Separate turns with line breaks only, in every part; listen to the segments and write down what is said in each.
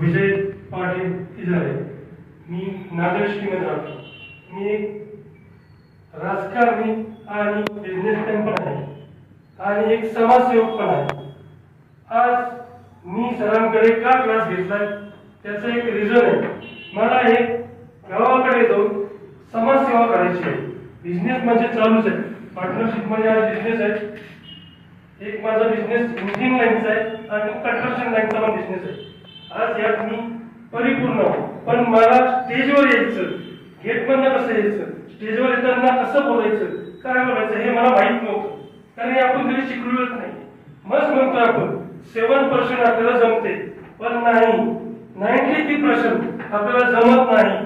विजय पाटील इजारे मी नागरिकमध्ये राहतो. मी एक राजकारणी आणि बिझनेसमॅन पण आहे. आणि एक समाजसेवक पण आहे. आज मी सरांकडे का क्लास घेतलाय? त्याचं एक रिझन आहे. मला एक गावाकडे जाऊन समाजसेवा करायची आहे. बिझनेस म्हणजे चालूच आहे. पार्टनरशिप म्हणजे आज बिझनेस आहे. एक माझा बिझनेस इंजिन लाईनचा आहे आणि कन्स्ट्रक्शन लाईनचा पण बिझनेस आहे. आज यात मी परिपूर्ण पण मला स्टेजवर यायचं गेट बंद कसं यायचं स्टेजवर येताना कसं बोलायचं काय बोलायचं हे मला माहीत नव्हतं. कारण हे आपण कधी शिकलोच नाही. मग म्हणतो आपण सेवन पर्सेंट आपल्याला जमते. पण नाही नाईन्टी थ्री पर्सेंट आपल्याला जमत नाही.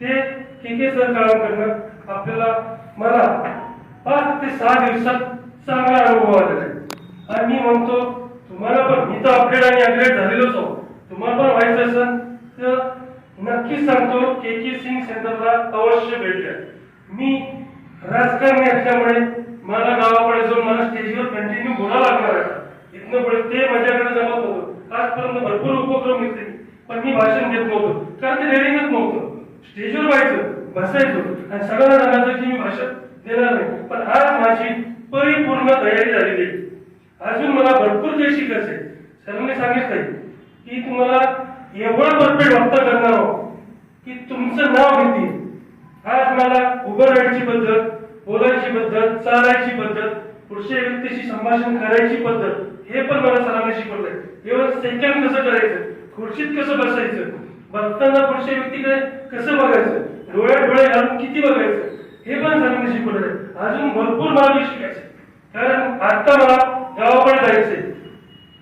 ते के के सर काळाकडनं आपल्याला मला पाच ते सहा दिवसात चांगला अनुभव आलेला आहे. आणि मी म्हणतो तुम्हाला पण मी तर अपडेट आणि अपडेट झालेलोच आहोत. तुम्हाला पण व्हायचं असेल तर नक्की सांगतो के के सिंग सेंटरला अवश्य भेट द्या मी राजकारणी असल्यामुळे मला गावाकडे जाऊन मला स्टेजवर कंटिन्यू बोलावं लागणार आहे. इथनं पुढे ते माझ्याकडे जमत होतं आजपर्यंत भरपूर उपक्रम घेतले पण मी भाषण देत नव्हतो. कारण ते रेडिंगच नव्हतं. स्टेजवर व्हायचं बसायचो आणि सगळ्यांना सांगायचं की मी भाषण देणार नाही. पण आज माझी परिपूर्ण तयारी झालेली आहे. अजून मला भरपूर काही शिकायचं आहे सरांनी सांगितलंय की तुम्हाला एवढं परफेक्ट वक्ता करणार आहोत की तुमचं नाव घेतील. आज मला उभं राहायची पद्धत बोलायची पद्धत चालायची पद्धत पुढच्या व्यक्तीशी संभाषण करायची पद्धत हे पण मला सरांनी शिकवलंय. एवढं सेकंड कसं करायचं? खुर्चीत कसं बसायचं? बघताना पुढच्या व्यक्तीकडे कसं बघायचं? डोळ्यात डोळे घालून किती बघायचं? हे पण सरांनी शिकवलंय. अजून भरपूर मार्ग शिकायचं. कारण आता मला गावाकडे जायचंय.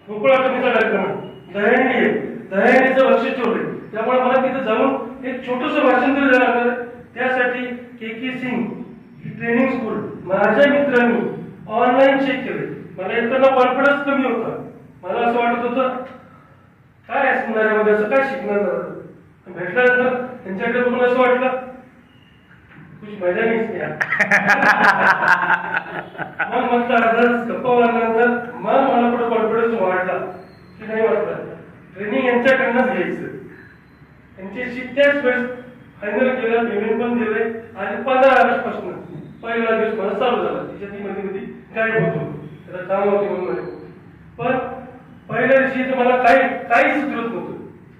खोकळा कमीचा कार्यक्रम आहे दहंडी आहे दहंडीचं लक्ष ठेवलंय त्यामुळे मला तिथं जाऊन एक छोटस भाषांतर तरी त्यासाठी K K Singh training school माझ्या मित्रांनी ऑनलाईन चेक केले. मला येताना कॉन्फिडन्स कमी होता. मला असं वाटत होतं काय असणार असं काय शिकणार भेटल्यानंतर त्यांच्याकडे बघून असं वाटलं कुछ मजा नाही मग मग अर्धा गप्पा मारल्यानंतर मग मला पुढे कॉन्फिडन्स वाढला की नाही वाटलं ट्रेनिंग यांच्याकडनंच घ्यायचं त्यांच्याशी त्याच वेळेस फायनल केलं पेमेंट पण दिलंय आणि पंधरा ऑगस्टपासून पहिला दिवस मला चालू झाला. तिच्या ती मध्ये मध्ये गायब होतो. त्याला काम होती म्हणून पण पहिल्या दिवशी तर मला काही काहीच सुचत नव्हतं.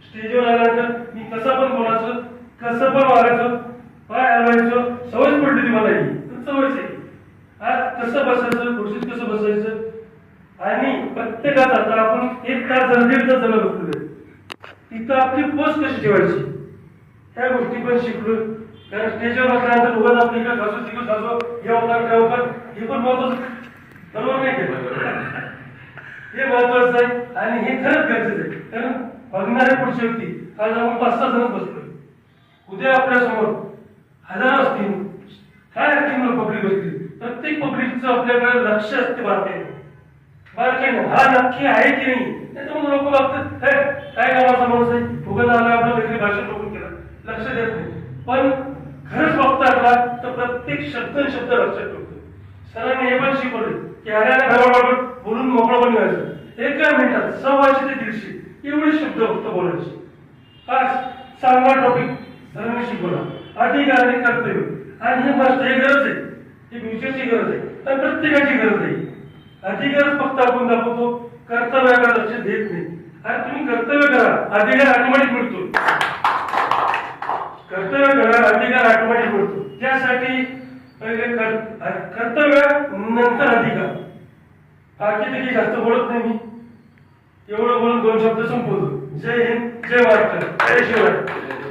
स्टेजवर आल्यानंतर मी कसं पण बोलायचं कसं पण वागायचं पाय हलवायचं सवयच पडली ती मला ही तर सवयच आहे. आज कसं बसायचं खुर्शीत कसं बसायचं? आणि प्रत्येकात आता आपण एक तास जर दीड तास झालं बसलेलं तिथं आपली पोस्ट कशी ठेवायची? त्या गोष्टी पण शिकलो. कारण स्टेजवर असल्यानंतर उगाच आपण इकडे घासू तिकडे घासू हे होतात ते होतात हे पण महत्वाचं बरोबर नाही केलं हे महत्वाचं आहे आणि हे खरंच गरजेचं आहे. कारण बघणारे पुढचे व्यक्ती काल आपण पाच सहा जण बसलोय. उद्या आपल्यासमोर हजारो असतील काय असतील पब्लिक असतील प्रत्येक पब्लिकचं आपल्याकडे लक्ष असते बारकाईने बारकाईने हा नक्की आहे की नाही त्याच्यामुळे लोक बघतात "हे, काय कामाचा माणूस आहे उगाच आला आपलं काहीतरी भाषण बघून केलं लक्ष देत नाही पण खरंच बघता का तर प्रत्येक शब्द शब्द लक्षात ठेवतो सरांनी हे पण शिकवले की आल्याला घराबाबत बोलून मोकळं पण व्हायचं एका मिनिटात सव्वाशे ते दीडशे एवढे शब्द फक्त बोलायचे. आज चांगला टॉपिक सरांनी शिकवला. अधिकार आणि कर्तव्य आणि हे मस्त गरज आहे. ही फ्युचरची गरज आहे. तर प्रत्येकाची गरज आहे. अधिकारच फक्त आपण दाखवतो. कर्तव्याकडे लक्ष देत नाही. आणि तुम्ही कर्तव्य करा. अधिकार आठवणीत मिळतो. कर्तव्य करा. अधिकार ऑटोमॅटिक मिळतो त्यासाठी पहिले कर- कर्तव्य नंतर अधिकार कारण तरी जास्त बोलत नाही मी. एवढं बोलून दोन शब्द संपवतो. जय हिंद जय महाराष्ट्र. जय शिवराय